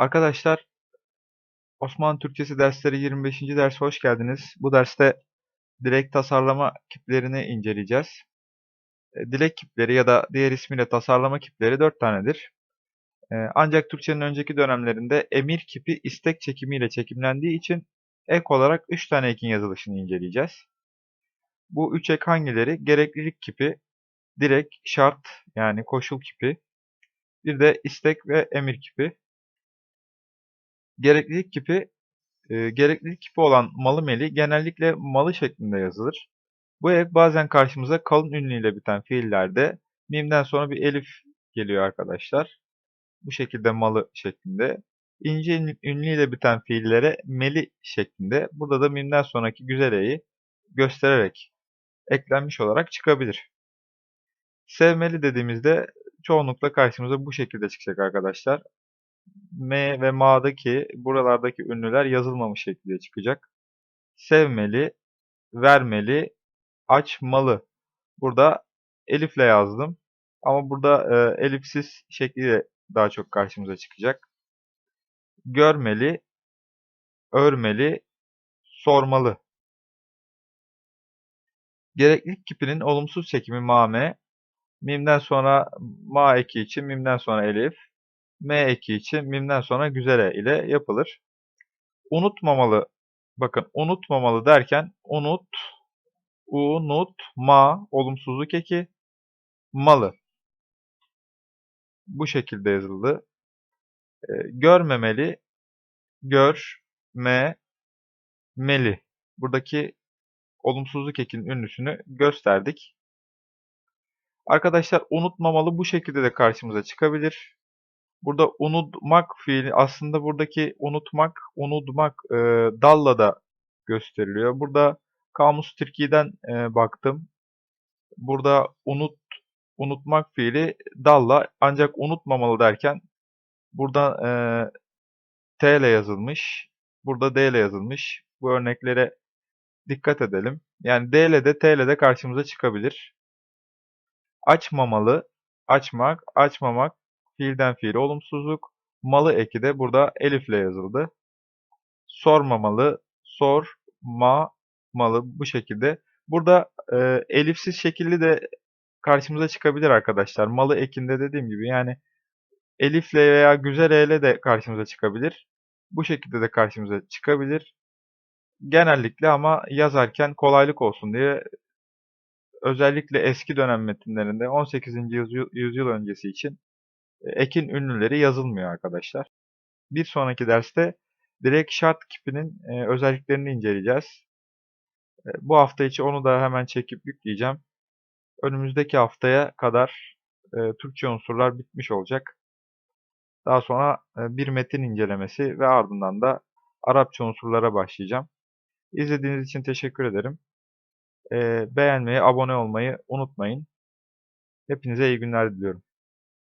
Arkadaşlar Osmanlı Türkçesi dersleri 25. ders hoş geldiniz. Bu derste dilek tasarlama kiplerini inceleyeceğiz. E, Dilek kipleri ya da diğer ismiyle tasarlama kipleri 4 tanedir. E, Ancak Türkçenin önceki dönemlerinde emir kipi istek çekimiyle çekimlendiği için ek olarak 3 tane ekin yazılışını inceleyeceğiz. Bu 3 ek hangileri? Gereklilik kipi, direk, şart yani koşul kipi, bir de istek ve emir kipi. Gereklilik kipi, e, gereklilik kipi olan malı meli genellikle malı şeklinde yazılır. Bu ek bazen karşımıza kalın ünlüyle biten fiillerde mimden sonra bir elif geliyor arkadaşlar. Bu şekilde malı şeklinde. İnce ünlü- ünlüyle biten fiillere meli şeklinde. Burada da mimden sonraki güzel e'yi göstererek eklenmiş olarak çıkabilir. Sevmeli dediğimizde çoğunlukla karşımıza bu şekilde çıkacak arkadaşlar. M ve Ma'daki buralardaki ünlüler yazılmamış şekilde çıkacak. Sevmeli, vermeli, açmalı. Burada elifle yazdım. Ama burada e, elifsiz şekliyle daha çok karşımıza çıkacak. Görmeli, örmeli, sormalı. Gereklilik kipinin olumsuz çekimi mame, mimden sonra ma eki için mimden sonra elif, m eki için mimden sonra güzele ile yapılır. Unutmamalı, bakın unutmamalı derken unut, unutma, olumsuzluk eki, malı. Bu şekilde yazıldı. E, görmemeli, görmemeli. Buradaki olumsuzluk ekinin ünlüsünü gösterdik. Arkadaşlar unutmamalı bu şekilde de karşımıza çıkabilir. Burada unutmak fiili aslında buradaki unutmak, unutmak e, dalla da gösteriliyor. Burada Kamus Türkiye'den e, baktım. Burada unut unutmak fiili dalla ancak unutmamalı derken burada e, T ile yazılmış. Burada D ile yazılmış. Bu örneklere dikkat edelim. Yani D ile de T ile de karşımıza çıkabilir. Açmamalı, açmak, açmamak, fiilden fiil olumsuzluk. Malı eki de burada elif ile yazıldı. Sormamalı, sormamalı bu şekilde. Burada e, elifsiz şekilli de karşımıza çıkabilir arkadaşlar. Malı ekinde dediğim gibi yani elifle veya güzel eyle de karşımıza çıkabilir. Bu şekilde de karşımıza çıkabilir. Genellikle ama yazarken kolaylık olsun diye özellikle eski dönem metinlerinde 18. yüzyıl, öncesi için ekin ünlüleri yazılmıyor arkadaşlar. Bir sonraki derste direkt şart kipinin e, özelliklerini inceleyeceğiz. E, bu hafta içi onu da hemen çekip yükleyeceğim. Önümüzdeki haftaya kadar e, Türkçe unsurlar bitmiş olacak. Daha sonra bir metin incelemesi ve ardından da Arapça unsurlara başlayacağım. İzlediğiniz için teşekkür ederim. Beğenmeyi, abone olmayı unutmayın. Hepinize iyi günler diliyorum.